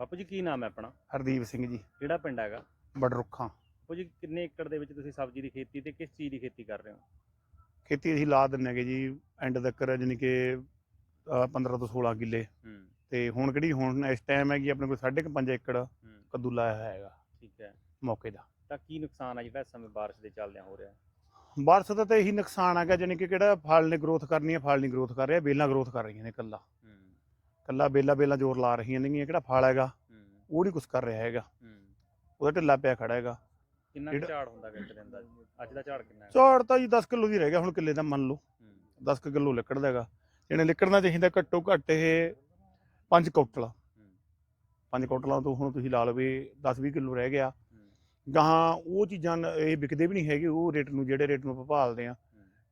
ਬਾਪੂ ਜੀ ਕੀ ਨਾਮ ਹੈ ਆਪਣਾ? ਹਰਦੀਪ ਸਿੰਘ ਜੀ। ਕਿਹੜਾ ਪਿੰਡ ਹੈਗਾ? ਬੜਰੁੱਖਾਂ ਬਾਪੂ ਜੀ ਕਿੰਨੇ ਏਕੜ ਦੇ ਵਿੱਚ ਤੁਸੀਂ ਸਬਜ਼ੀ ਦੀ ਖੇਤੀ ਤੇ ਕਿਸ ਚੀਜ਼ ਦੀ ਖੇਤੀ ਕਰ ਰਹੇ ਹੋ? ਖੇਤੀ ਅਸੀਂ ਲਾ ਦਿੰਨੇ ਗੇ ਜੀ ਐਂਡ ਤੱਕ ਜਾਨੀ ਕਿ ਅਹ 15 ਤੋਂ 16 ਕਿੱਲੇ। ਤੇ ਹੁਣ ਕਿਹੜੀ ਹੁਣ ਇਸ ਟਾਈਮ ਹੈਗੀ ਆਪਣੇ ਕੋਲ 5.5 ਏਕੜ ਕੱਦੂ ਲਾਇਆ ਹੋਇਆ ਹੈਗਾ। ਠੀਕ ਹੈ। ਮੌਕੇ ਦਾ। ਤਾਂ ਕੀ ਨੁਕਸਾਨ ਆ ਜਿਹੜਾ ਇਸ ਸਮੇਂ ਬਾਰਿਸ਼ ਦੇ ਚੱਲਦਿਆਂ ਹੋ ਰਿਹਾ ਬਾਰਸ ਦਾ ਤਾਂ ਇਹੀ ਨੁਕਸਾਨ ਹੈਗਾ ਜਾਨੀ ਕਿ ਕਿਹੜਾ ਫਲ ਨੇ ਗਰੋਥ ਕਰਨੀ ਹੈ ਫਲ ਨਹੀਂ ਗਰੋਥ ਕਰ ਰਿਹਾ ਬੇਲਾਂ ਗਰੋਥ ਕਰ ਰਹੀਆਂ ਨੇ ਕੱਲਾ ਹੂੰ ਕੱਲਾ ਬੇਲਾ ਬੇਲਾ ਜ਼ੋਰ ਲਾ ਰਹੀਆਂ ਨੇਗੀਆਂ ਕਿਹੜਾ ਫਲ ਹੈਗਾ? ਉਹ ਨਹੀਂ ਕੁਝ ਕਰ ਰਿਹਾ ਹੈਗਾ। ਉਹਦਾ ਢਿੱਲਾ ਪਿਆ ਖੜਾ ਹੈਗਾ। ਕਿੰਨਾ ਕੁ ਝਾੜ ਹੁੰਦਾ ਇੱਕ ਦਿਨ ਦਾ ਅੱਜ ਦਾ ਝਾੜ ਕਿੰਨਾ ਹੈ ਝਾੜ ਤਾਂ ਜੀ 10 ਕਿਲੋ ਦੀ ਰਹਿ ਗਿਆ ਹੁਣ ਕਿੱਲੇ ਦਾ ਮੰਨ ਲਓ। ਹੂੰ। 10 ਕਿਲੋ ਲਿਕੜਦਾ ਹੈਗਾ। ਜਿਹਨੇ ਲਿਕੜਨਾ ਚਾਹੀਦਾ ਘੱਟੋ ਘੱਟ ਇਹ 5 ਕੁਇੰਟਲ ਹੂੰ। 5 ਕੁਇੰਟਲਾਂ ਤੋਂ ਹੁਣ ਤੁਸੀਂ ਲਾ ਲਓ ਵੀ 10-20 ਕਿਲੋ ਰਹਿ ਗਿਆ। ਗਾਹਾਂ ਉਹ ਚੀਜ਼ਾਂ ਇਹ ਵਿਕਦੇ ਵੀ ਨਹੀਂ ਹੈਗੇ ਉਹ ਰੇਟ ਨੂੰ ਜਿਹੜੇ ਰੇਟ ਨੂੰ ਭਾਲਦੇ ਆ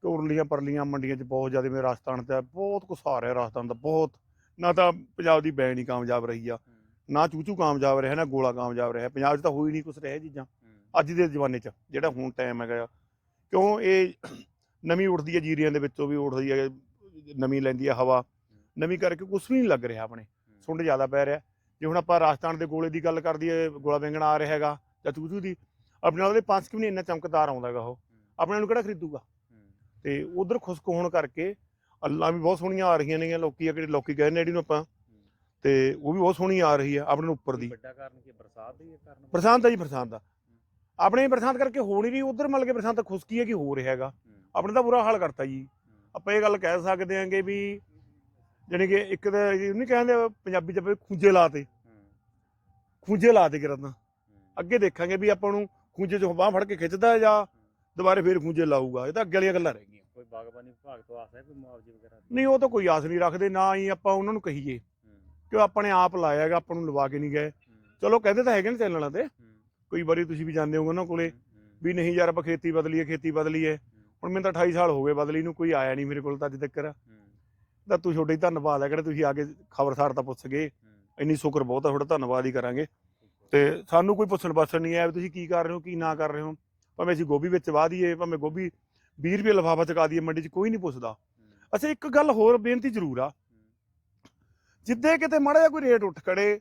ਉਰਲੀਆਂ ਪਰਲੀਆਂ ਮੰਡੀਆਂ 'ਚ ਬਹੁਤ ਜ਼ਿਆਦਾ ਮੇਰੇ ਰਾਜਸਥਾਨ ਤੇ ਬਹੁਤ ਕੁਛ ਆ ਰਿਹਾ ਰਾਜਸਥਾਨ ਦਾ ਬਹੁਤ। ਨਾ ਤਾਂ ਪੰਜਾਬ ਦੀ ਬੈਣ ਹੀ ਕਾਮਯਾਬ ਰਹੀ ਆ ਹੂੰ। ਨਾ ਚੂਚੂ ਕਾਮਯਾਬ ਰਿਹਾ ਨਾ ਗੋਲਾ ਕਾਮਯਾਬ ਰਿਹਾ। ਪੰਜਾਬ 'ਚ ਤਾਂ ਹੋਈ ਨਹੀਂ ਕੁਛ ਰਿਹਾ ਚੀਜ਼ਾਂ। ਹੂੰ। ਅੱਜ ਦੇ ਜ਼ਮਾਨੇ 'ਚ ਜਿਹੜਾ ਹੁਣ ਟਾਈਮ ਹੈਗਾ। ਕਿਉਂ ਇਹ ਨਵੀਂ ਉੱਠਦੀ ਹੈ ਜੀਰੀਆਂ ਦੇ ਵਿੱਚੋਂ ਵੀ ਉੱਠਦੀ ਹੈ ਨਵੀਂ ਲੈਂਦੀ ਹੈ ਹਵਾ। ਨਵੀਂ ਕਰਕੇ ਕੁਛ ਵੀ ਨਹੀਂ ਲੱਗ ਰਿਹਾ ਆਪਣੇ। ਹੂੰ। ਸੁੰਡ ਜ਼ਿਆਦਾ ਪੈ ਰਿਹਾ। ਜੇ ਹੁਣ ਆਪਾਂ ਰਾਜਸਥਾਨ ਦੇ ਗੋਲੇ ਦੀ ਗੱਲ ਕਰ ਦਈਏ ਗੋਲਾ ਬੈਂਗਣ ਆ ਰਿਹਾ ਹੈਗਾ ਜਾਂ ਚੂਚੂ ਦੀ ਆਪਣੇ ਨਾਲ ਉਹਦੇ ਪੰਜ ਕਿ ਵੀ ਨਹੀਂ ਇੰਨਾ ਚਮਕਦਾਰ ਆਉਂਦਾ ਹੈਗਾ ਉਹ। ਹੂੰ। ਆਪਣੇ ਨੂੰ ਕਿਹੜਾ ਖਰੀਦੂਗਾ? ਹੂੰ। ਤੇ ਉਧਰ ਖੁਸ਼ਕ ਹੋਣ ਕਰਕੇ ਅੱਲਾ ਵੀ ਬਹੁਤ ਸੋਹਣੀਆਂ ਆ ਰਹੀਆਂ ਨੇਗੀਆਂ ਲੋਕੀ ਆ ਜਿਹੜੇ ਲੋਕੀ ਕਹਿੰਦੇ ਨੇ ਜਿਹੜੀ ਨੂੰ ਆਪਾਂ। ਤੇ ਉਹ ਵੀ ਬਹੁਤ ਸੋਹਣੀ ਆ ਰਹੀ ਆ ਆਪਣੇ ਨੂੰ ਉੱਪਰ ਦੀ। ਵੱਡਾ ਕਾਰਨ ਕੀ? ਬਰਸਾਤ ਦਾ ਹੀ ਕਾਰਨ ਬਰਸਾਤ ਦਾ ਜੀ ਬਰਸਾਤ ਦਾ। ਆਪਣੇ ਬਰਸਾਤ ਕਰਕੇ ਹੋ ਨਹੀਂ ਰਹੀ ਉਧਰ ਮਤਲਬ ਕਿ ਬਰਸਾਤ ਖੁਸ਼ਕੀ ਹੈ ਕਿ ਹੋ ਰਿਹਾ ਹੈਗਾ। ਆਪਣੇ ਤਾਂ ਬੁਰਾ ਹਾਲ ਕਰਤਾ ਜੀ। ਆਪਾਂ ਇਹ ਗੱਲ ਕਹਿ ਸਕਦੇ ਆਂਗੇ ਵੀ ਜਾਣੀ ਕਿ ਇੱਕ ਤਾਂ ਨਹੀਂ ਕਹਿੰਦੇ ਪੰਜਾਬੀ ਚ ਖੂੰਜੇ ਲਾਤੇ ਖੂੰਜੇ ਲਾਤੇ ਕਿਰਦਾਂ ਹੂੰ। ਅੱਗੇ ਦੇਖਾਂਗੇ ਵੀ ਆਪਾਂ ਨੂੰ ਖੂੰਜੇ ਚੋਂ ਬਾਹ ਫੜ ਕੇ ਖਿੱਚਦਾ ਜਾਂ ਦੁਬਾਰੇ ਫੇਰ ਖੂੰਜੇ ਲਾਊਗਾ। ਇਹ ਤਾਂ ਅੱਗੇ ਵਾਲੀਆਂ ਗੱਲਾਂ ਰਹਿ ਗਈਆਂ। ਕੋਈ ਬਾਗਬਾਨੀ ਵਿਭਾਗ ਤੋਂ ਆਸ ਹੈ ਕੋਈ ਮੁਆਵਜ਼ੇ ਵਗੈਰਾ ਦੀ? ਨਹੀਂ ਉਹ ਤਾਂ ਕੋਈ ਆਸ ਨਹੀਂ ਰੱਖਦੇ ਨਾ ਹੀ ਆਪਾਂ ਉਹਨਾਂ ਨੂੰ ਕਹੀਏ ਹੂੰ। ਕਿ ਉਹ ਆਪਣੇ ਆਪ ਲਾਇਆ ਹੈਗਾ ਆਪਾਂ ਨੂੰ ਲਵਾ ਕੇ ਨਹੀਂ ਗਏ। ਹੂੰ। ਚਲੋ ਕਹਿੰਦੇ ਤਾਂ ਹੈਗੇ ਨੇ ਚੈਨਲਾਂ ਤੇ। ਹੂੰ। ਕਈ ਵਾਰੀ ਤੁਸੀਂ ਵੀ ਜਾਂਦੇ ਹੋਗੇ ਉਹਨਾਂ ਕੋਲੇ ਹੂੰ, ਵੀ ਨਹੀਂ ਯਾਰ ਆਪਾਂ ਖੇਤੀ ਬਦਲੀਏ ਖੇਤੀ ਬਦਲੀਏ। ਹੁਣ ਮੈਨੂੰ ਤਾਂ 28 ਸਾਲ ਹੋ ਗਏ ਬਦਲੀ ਨੂੰ ਕੋਈ ਆਇਆ ਨਹੀਂ ਮੇਰੇ ਕੋਲ ਤਾਂ ਅੱਜ ਤੱਕ ਹੂੰ। ਤਾਂ ਤੂੰ ਛੋਟੇ ਹੀ ਧੰਨਵਾਦ ਹੈ ਕਿਹੜਾ ਤੁਸੀਂ ਆ ਕੇ ਖਬਰਸਾਰ ਤਾਂ ਪੁੱਛ ਗਏ। ਹੂੰ। ਇੰਨੀ ਸ਼ੁਕਰ ਬਹੁਤ ਆ ਤੁਹਾਡਾ ਧੰਨਵਾਦ ਹੀ ਕਰਾਂਗੇ। ਤੇ ਸਾਨੂੰ ਕੋਈ ਪੁੱਛਣ ਪਾਛਣ ਨਹੀਂ ਆਇਆ ਵੀ ਤੁਸੀਂ ਕੀ ਕਰ ਰਹੇ ਹੋ ਕੀ ਨਾ ਕਰ ਰਹੇ ਹੋ। ਭਾਵੇਂ ਅਸੀਂ ਗੋਭੀ ਵਿੱਚ ਵਾਹ ਦਈਏ ਭਾਵੇਂ ਗੋਭੀ 20 ਰੁਪਏ ਲਫਾਫਾ ਚਕਾ ਦਈਏ ਮੰਡੀ 'ਚ ਕੋਈ ਨਹੀਂ ਪੁੱਛਦਾ। ਅੱਛਾ ਇੱਕ ਗੱਲ ਹੋਰ ਬੇਨਤੀ ਜ਼ਰੂਰ ਆ। ਜਿੱਦੇ ਕਿਤੇ ਮਾੜਾ ਜਿਹਾ ਕੋਈ ਰੇਟ ਉੱਠ ਖੜੇ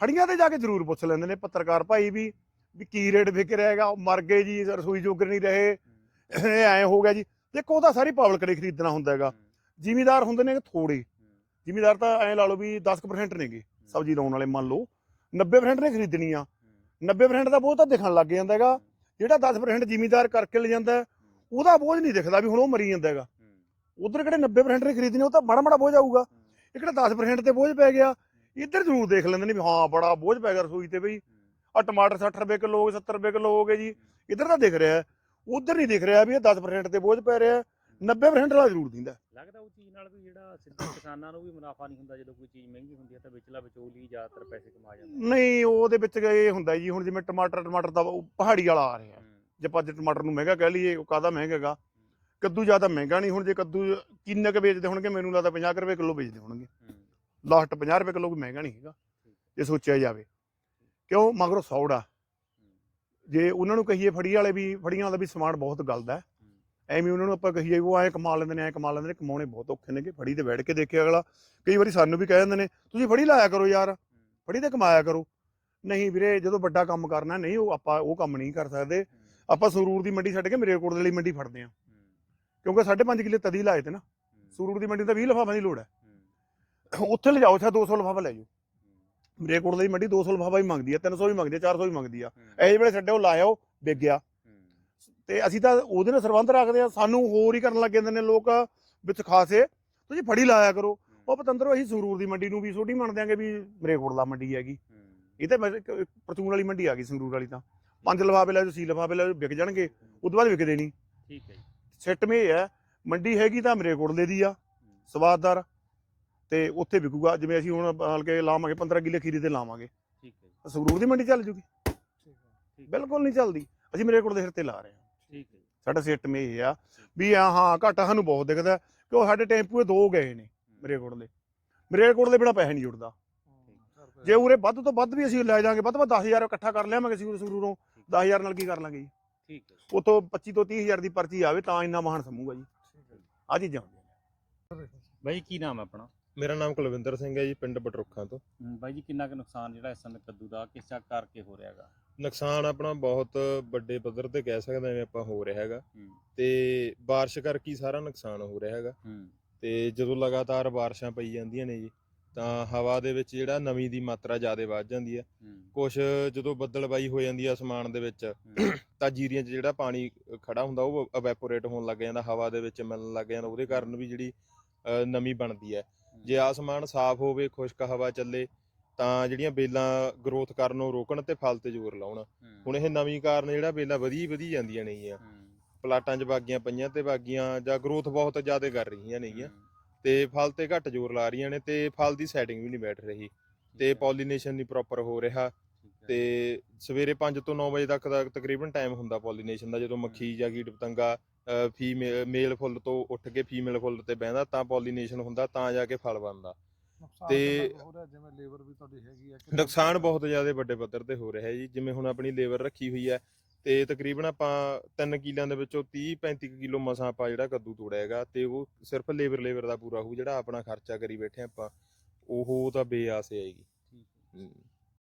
ਫੜੀਆਂ ਤੇ ਜਾ ਕੇ ਜ਼ਰੂਰ ਪੁੱਛ ਲੈਂਦੇ ਨੇ ਪੱਤਰਕਾਰ ਭਾਈ ਵੀ ਵੀ ਕੀ ਰੇਟ ਵਿਕ ਰਿਹਾ ਹੈਗਾ ਮਰ ਗਏ ਜੀ ਰਸੋਈ ਜੋਗਰ ਨਹੀਂ ਰਹੇ। ਐ ਹੋ ਗਿਆ ਜੀ। ਦੇਖੋ ਉਹਦਾ ਸਾਰੀ ਪਬਲਿਕ ਨੇ ਖਰੀਦਣਾ ਹੁੰਦਾ ਹੈਗਾ। ਜ਼ਿਮੀਦਾਰ ਹੁੰਦੇ ਨੇ ਥੋੜੇ। ਜ਼ਿਮੀਦਾਰ ਤਾਂ ਐ ਲਾ ਲਓ ਵੀ 10% ਨੇਗੇ ਸਬਜ਼ੀ ਲਾਉਣ ਵਾਲੇ ਮੰਨ ਲਓ। 90% ਨੇ ਖਰੀਦਣੀ ਆ। ਹੂੰ, 90% ਦਾ ਬੋਝ ਤਾਂ ਦਿਖਣ ਲੱਗ ਜਾਂਦਾ ਹੈਗਾ। ਜਿਹੜਾ 10% ਜ਼ਿਮੀਦਾਰ ਕਰਕੇ ਲੈ ਜਾਂਦਾ ਉਹਦਾ ਬੋਝ ਨਹੀਂ ਦਿਖਦਾ ਵੀ ਹੁਣ ਉਹ ਮਰੀ ਜਾਂਦਾ ਹੈਗਾ। ਉਧਰ ਕਿਹੜੇ 90% ਨੇ ਖਰੀਦਣੀ ਉਹ ਤਾਂ ਮਾੜਾ ਮਾੜਾ ਬੋਝ ਆਊਗਾ। ਇਹ ਕਿਹੜਾ 10% ਤੇ ਬੋਝ ਪੈ ਗਿਆ? ਇੱਧਰ ਜ਼ਰੂਰ ਦੇਖ ਲੈਂਦੇ ਨੇ ਵੀ ਹਾਂ ਬੜਾ ਬੋਝ ਪੈ ਗਿਆ ਰਸੋਈ ਤੇ ਬਈ। ਆ ਟਮਾਟਰ 60 ਰੁਪਏ ਕਿਲੋ ਹੋ ਗਏ 70 ਰੁਪਏ ਕਿਲੋ ਹੋ ਗਏ ਜੀ। ਇੱਧਰ ਤਾਂ ਦਿਖ ਰਿਹਾ ਉਧਰ ਨਹੀਂ ਦਿਖ ਰਿਹਾ ਵੀ ਇਹ 10% ਤੇ ਬੋਝ ਪੈ ਰਿਹਾ 90% ਵਾਲਾ ਜ਼ਰੂਰ ਦਿੰਦਾ ਲੱਗਦਾ ਉਹ ਚੀਜ਼ ਨਾਲ ਵੀ ਜਿਹੜਾ ਸਿੱਧਾ ਕਿਸਾਨਾਂ ਨੂੰ ਵੀ ਮੁਨਾਫਾ ਨਹੀਂ ਹੁੰਦਾ ਜਦੋਂ ਕੋਈ ਚੀਜ਼ ਮਹਿੰਗੀ ਹੁੰਦੀ ਹੈ ਤਾਂ ਵਿਚਲਾ ਵਿਚੋਲੀ ਜ਼ਿਆਦਾਤਰ ਪੈਸੇ ਕਮਾ ਜਾਂਦਾ ਨਹੀਂ ਉਹਦੇ ਵਿੱਚ ਇਹ ਹੁੰਦਾ ਜੀ ਹੁਣ ਜਿਵੇਂ ਟਮਾਟਰ ਟਮਾਟਰ ਦਾ ਪਹਾੜੀ ਵਾਲਾ ਆ ਰਿਹਾ ਜੇ ਆਪਾਂ ਜੇ ਟਮਾਟਰ ਨੂੰ ਮਹਿੰਗਾ ਕਹਿ ਲਈਏ ਉਹ ਕਾਹਦਾ ਮਹਿੰਗਾ ਹੈਗਾ? ਕੱਦੂ ਜ਼ਿਆਦਾ ਮਹਿੰਗਾ ਨਹੀਂ ਹੁਣ ਜੇ ਕੱਦੂ ਕਿੰਨੇ ਕ ਵੇਚਦੇ ਹੋਣਗੇ ਮੈਨੂੰ ਲੱਗਦਾ 50 ਕੁ ਰੁਪਏ ਕਿਲੋ ਵੇਚਦੇ ਹੋਣਗੇ। ਲਾਸਟ 50 ਰੁਪਏ ਕਿਲੋ ਵੀ ਮਹਿੰਗਾ ਨਹੀਂ ਹੈਗਾ ਜੇ ਸੋਚਿਆ ਜਾਵੇ। ਕਿਉਂ? ਮਗਰੋਂ ਸੌੜਾ ਜੇ ਉਹਨਾਂ ਨੂੰ ਕਹੀਏ ਫੜੀ ਵਾਲੇ ਵੀ ਫੜੀਆਂ ਵਾਲਾ ਵੀ ਸਮਾਨ ਬਹੁਤ ਗਲਦਾ ਹੈ। ਐਵੇਂ ਉਹਨਾਂ ਨੂੰ ਆਪਾਂ ਕਹੀਏ ਉਹ ਐਂ ਕਮਾ ਲੈਂਦੇ ਨੇ ਐਂ ਕਮਾ ਲੈਂਦੇ ਨੇ ਕਮਾਉਣੇ ਬਹੁਤ ਔਖੇ ਨੇਗੇ। ਫੜੀ ਤੇ ਬੈਠ ਕੇ ਦੇਖੇ ਅਗਲਾ ਕਈ ਵਾਰੀ ਸਾਨੂੰ ਵੀ ਕਹਿ ਦਿੰਦੇ ਨੇ ਤੁਸੀਂ ਫੜੀ ਲਾਇਆ ਕਰੋ ਯਾਰ ਫੜੀ ਤੇ ਕਮਾਇਆ ਕਰੋ। ਨਹੀਂ ਵੀਰੇ ਜਦੋਂ ਵੱਡਾ ਕੰਮ ਕਰਨਾ ਨਹੀਂ ਉਹ ਆਪਾਂ ਉਹ ਕੰਮ ਨਹੀਂ ਕਰ ਸਕਦੇ। ਆਪਾਂ ਸਰੂਰ ਦੀ ਮੰਡੀ ਛੱਡ ਕੇ ਮਰੇਕੋਟ ਦੇ ਲਈ ਮੰਡੀ ਫੜਦੇ ਆ ਕਿਉਂਕਿ 5.5 ਕਿੱਲੇ ਤਦੀ ਲਾਏ ਤੇ ਨਾ। ਸਰੂਰ ਦੀ ਮੰਡੀ ਤਾਂ 20 ਲਫਾਫਾ ਦੀ ਲੋੜ ਹੈ। ਉੱਥੇ ਲਿਜਾਓ ਛਾ 200 ਲਫਾਫਾ ਲੈ ਜਾਓ। ਮਰੇਕੋਟ ਦੀ ਮੰਡੀ 200 ਲਫਾਫਾ ਵੀ ਮੰਗਦੀ ਆ 300 ਵੀ ਮੰਗਦੀ ਆ 400 ਵੀ ਮੰਗਦੀ ਆ। ਇਹ ਵੇਲੇ ਛੱਡਿਓ ਲਾਇਓ ਵਿਕ ਗਿਆ ਤੇ ਅਸੀਂ ਤਾਂ ਉਹਦੇ ਨਾਲ ਸਰਬੰਧ ਰੱਖਦੇ ਆ ਸਾਨੂੰ ਹੋਰ ਹੀ ਕਰਨ ਲੱਗ ਜਾਂਦੇ ਨੇ ਲੋਕ ਵਿੱਚ ਖਾਸੇ। ਤੁਸੀਂ ਫੜੀ ਲਾਇਆ ਕਰੋ। ਉਹ ਪਤੰਦਰੋ ਅਸੀਂ ਸੰਗਰੂਰ ਦੀ ਮੰਡੀ ਨੂੰ ਵੀ ਛੋਟੀ ਮੰਨ ਦਿਆਂਗੇ ਵੀ ਮਰੇਕੋਟ ਦਾ ਮੰਡੀ ਹੈਗੀ। ਇਹ ਤਾਂ ਪਰਚੂਨ ਵਾਲੀ ਮੰਡੀ ਆ ਗਈ ਸੰਗਰੂਰ ਵਾਲੀ ਤਾਂ। ਪੰਜ ਲਫਾਫੇ ਲੈ ਜਾਓ ਸੀ ਲਫਾਫੇ ਲੈ ਜਾਓ ਵਿਕ ਜਾਣਗੇ। ਉਸ ਤੋਂ ਬਾਅਦ ਵਿਕਦੇ ਨਹੀਂ। ਠੀਕ ਹੈ ਜੀ। ਸਿੱਟ ਮੇ ਇਹ ਹੈ ਮੰਡੀ ਹੈਗੀ ਤਾਂ ਮਰੇਕੋਟਲੇ ਦੀ ਆ ਸਵਾਦਦਾਰ। ਤੇ ਉੱਥੇ ਵਿਕੂਗਾ ਜਿਵੇਂ ਅਸੀਂ ਹੁਣ ਹਲਕੇ ਲਾਵਾਂਗੇ 15 ਕਿੱਲੇ ਖੀਰੇ ਤੇ ਲਾਵਾਂਗੇ। ਠੀਕ ਹੈ ਜੀ। ਸੰਗਰੂਰ ਦੀ ਮੰਡੀ ਚੱਲ ਜੂਗੀ? ਠੀਕ ਬਿਲਕੁਲ ਨਹੀਂ ਚੱਲਦੀ। ਅਸੀਂ ਮਰੇਕੋਟ ਦੇ ਸਿਰ ਤੇ ਲਾ ਰਹੇ ਹਾਂ। ਠੀਕ ਹੈ ਸਾਡਾ ਸਿੱਟ ਮੇ ਇਹ ਆ ਵੀ ਆ ਹਾਂ ਘਾਟਾ ਸਾਨੂੰ ਬਹੁਤ ਦਿਖਦਾ ਕਿ ਉਹ ਸਾਡੇ ਟੈਂਪੂਏ ਦੋ ਗਏ ਨੇ ਮਰੇਕੋਟ ਦੇ। ਮਰੇਕੋਟ ਦੇ ਬਿਨਾ ਪੈਸੇ ਨਹੀਂ ਜੁੜਦਾ। ਜੇ ਉਰੇ ਵੱਧ ਤੋਂ ਵੱਧ ਵੀ ਅਸੀਂ ਲੈ ਜਾਾਂਗੇ ਵੱਧ ਤੋਂ ਵੱਧ 10000 ਇਕੱਠਾ ਕਰ ਲਿਆਵਾਂਗੇ ਅਸੀਂ ਸੰਗਰੂਰੋਂ 10000 ਨਾਲ ਕੀ ਕਰ ਲਾਂਗੇ ਜੀ? ਠੀਕ ਹੈ ਉਤੋਂ 25 ਤੋਂ 30000 ਦੀ ਪਰਚੀ ਆਵੇ ਤਾਂ ਇੰਨਾ ਮਹਾਨ ਸਮੂਗਾ ਜੀ। ਆ ਚੀਜ਼ਾਂ ਹੁੰਦੀਆਂ ਨੇ। ਬਾਈ ਕੀ ਨਾਮ ਹੈ ਆਪਣਾ? ਮੇਰਾ ਨਾਮ ਕੁਲਵਿੰਦਰ ਸਿੰਘ ਹੈ ਜੀ ਪਿੰਡ ਬਟਰੁੱਖਾਂ ਤੋਂ। ਬਾਈ ਜੀ ਕਿੰਨਾ ਕੁ ਨੁਕਸਾਨ ਜਿਹੜਾ ਇਸ ਸਮੇਂ ਕੱਦੂ ਦਾ ਕਿਸ ਕਰਕੇ ਹੋ ਰਿਹਾ ਹੈਗਾ? ਨੁਕਸਾਨ ਆਪਣਾ ਬਹੁਤ ਵੱਡੇ ਪੱਧਰ ਤੇ ਕਹਿ ਸਕਦੇ ਹਾਂ ਆਪਾਂ ਹੋ ਰਿਹਾ ਹੈਗਾ। ਤੇ ਬਾਰਿਸ਼ ਕਰਕੇ ਹੀ ਸਾਰਾ ਨੁਕਸਾਨ ਹੋ ਰਿਹਾ ਹੈਗਾ। ਤੇ ਜਦੋਂ ਲਗਾਤਾਰ ਬਾਰਿਸ਼ਾਂ ਪਈ ਜਾਂਦੀਆਂ ਨੇ ਜੀ ਤਾਂ ਹਵਾ ਦੇ ਵਿੱਚ ਜਿਹੜਾ ਨਮੀ ਦੀ ਮਾਤਰਾ ਜ਼ਿਆਦਾ ਵੱਧ ਜਾਂਦੀ ਹੈ। ਕੁਛ ਜਦੋਂ ਬੱਦਲਬਾਈ ਹੋ ਜਾਂਦੀ ਹੈ ਅਸਮਾਨ ਦੇ ਵਿੱਚ ਤਾਂ ਜੀਰੀਆਂ 'ਚ ਜਿਹੜਾ ਪਾਣੀ ਖੜਾ ਹੁੰਦਾ ਉਹ ਇਵੈਪੋਰੇਟ ਹੋਣ ਲੱਗ ਜਾਂਦਾ ਹਵਾ ਦੇ ਵਿੱਚ ਮਿਲਣ ਲੱਗ ਜਾਂਦਾ ਉਹਦੇ ਕਾਰਨ ਵੀ ਜਿਹੜੀ ਨਮੀ ਬਣਦੀ ਹੈ। ਜੇ ਆਸਮਾਨ ਸਾਫ਼ ਹੋਵੇ ਖੁਸ਼ਕ ਹਵਾ ਚੱਲੇ ਤਾਂ ਜਿਹੜੀਆਂ ਬੇਲਾਂ ਗਰੋਥ ਕਰਨ ਨੂੰ ਰੋਕਣ ਤੇ ਫਲ ਤੇ ਜ਼ੋਰ ਲਾਉਣ। ਹੁਣ ਇਹ ਨਵੀਂ ਕਾਰਨ ਜਿਹੜਾ ਬੇਲਾਂ ਵਧੀ ਵਧੀ ਜਾਂਦੀਆਂ ਨੇਗੀਆਂ। ਪਲਾਟਾਂ 'ਚ ਬਾਗੀਆਂ ਪਈਆਂ ਤੇ ਬਾਗੀਆਂ ਜਾਂ ਗਰੋਥ ਬਹੁਤ ਜ਼ਿਆਦਾ ਕਰ ਰਹੀਆਂ ਨੇਗੀਆਂ। ਤੇ ਫਲ ਤੇ ਘੱਟ ਜ਼ੋਰ ਲਾ ਰਹੀਆਂ ਨੇ ਤੇ ਫਲ ਦੀ ਸੈਟਿੰਗ ਵੀ ਨਹੀਂ ਬੈਠ ਰਹੀ ਤੇ ਪੋਲੀਨੇਸ਼ਨ ਨਹੀਂ ਪ੍ਰੋਪਰ ਹੋ ਰਿਹਾ ਤੇ ਸਵੇਰੇ 5 ਤੋਂ 9 ਵਜੇ ਤੱਕ ਦਾ ਤਕਰੀਬਨ ਟਾਈਮ ਹੁੰਦਾ ਪੋਲੀਨੇਸ਼ਨ ਦਾ ਜਦੋਂ ਮੱਖੀ ਜਾਂ ਕੀਟ ਪਤੰਗਾ ਫੀਮੇਲ ਮੇਲ ਫੁੱਲ ਤੋਂ ਉੱਠ ਕੇ ਫੀਮੇਲ ਫੁੱਲ ਤੇ ਬਹਿੰਦਾ ਤਾਂ ਪੋਲੀਨੇਸ਼ਨ ਹੁੰਦਾ ਤਾਂ ਜਾ ਕੇ ਫਲ ਬਣਦਾ। ਨੁਕਸਾਨ ਤੇ- ਜਿਵੇਂ ਲੇਬਰ ਵੀ ਤੁਹਾਡੀ ਹੈਗੀ ਹੈ ਨੁਕਸਾਨ ਬਹੁਤ ਜ਼ਿਆਦਾ ਵੱਡੇ ਪੱਧਰ ਤੇ ਹੋ ਰਿਹਾ ਹੈ ਜੀ ਜਿਵੇਂ ਹੁਣ ਆਪਣੀ ਲੇਬਰ ਰੱਖੀ ਹੋਈ ਹੈ ਤੇ ਤਕਰੀਬਨ ਆਪਾਂ 3 ਕਿੱਲਿਆਂ ਦੇ ਵਿੱਚੋਂ 30 35 ਕਿਲੋ ਮਸਾਂ ਆਪਾਂ ਜਿਹੜਾ ਕੱਦੂ ਤੋੜਿਆ ਹੈਗਾ ਤੇ ਉਹ ਸਿਰਫ ਲੇਬਰ ਲੇਬਰ ਦਾ ਪੂਰਾ ਹੋਊ ਜਿਹੜਾ ਆਪਣਾ ਖਰਚਾ ਕਰੀ ਬੈਠੇ ਆਪਾਂ ਉਹ ਤਾਂ ਬੇਆਸ ਆਏਗੀ ਠੀਕ ਹੈ।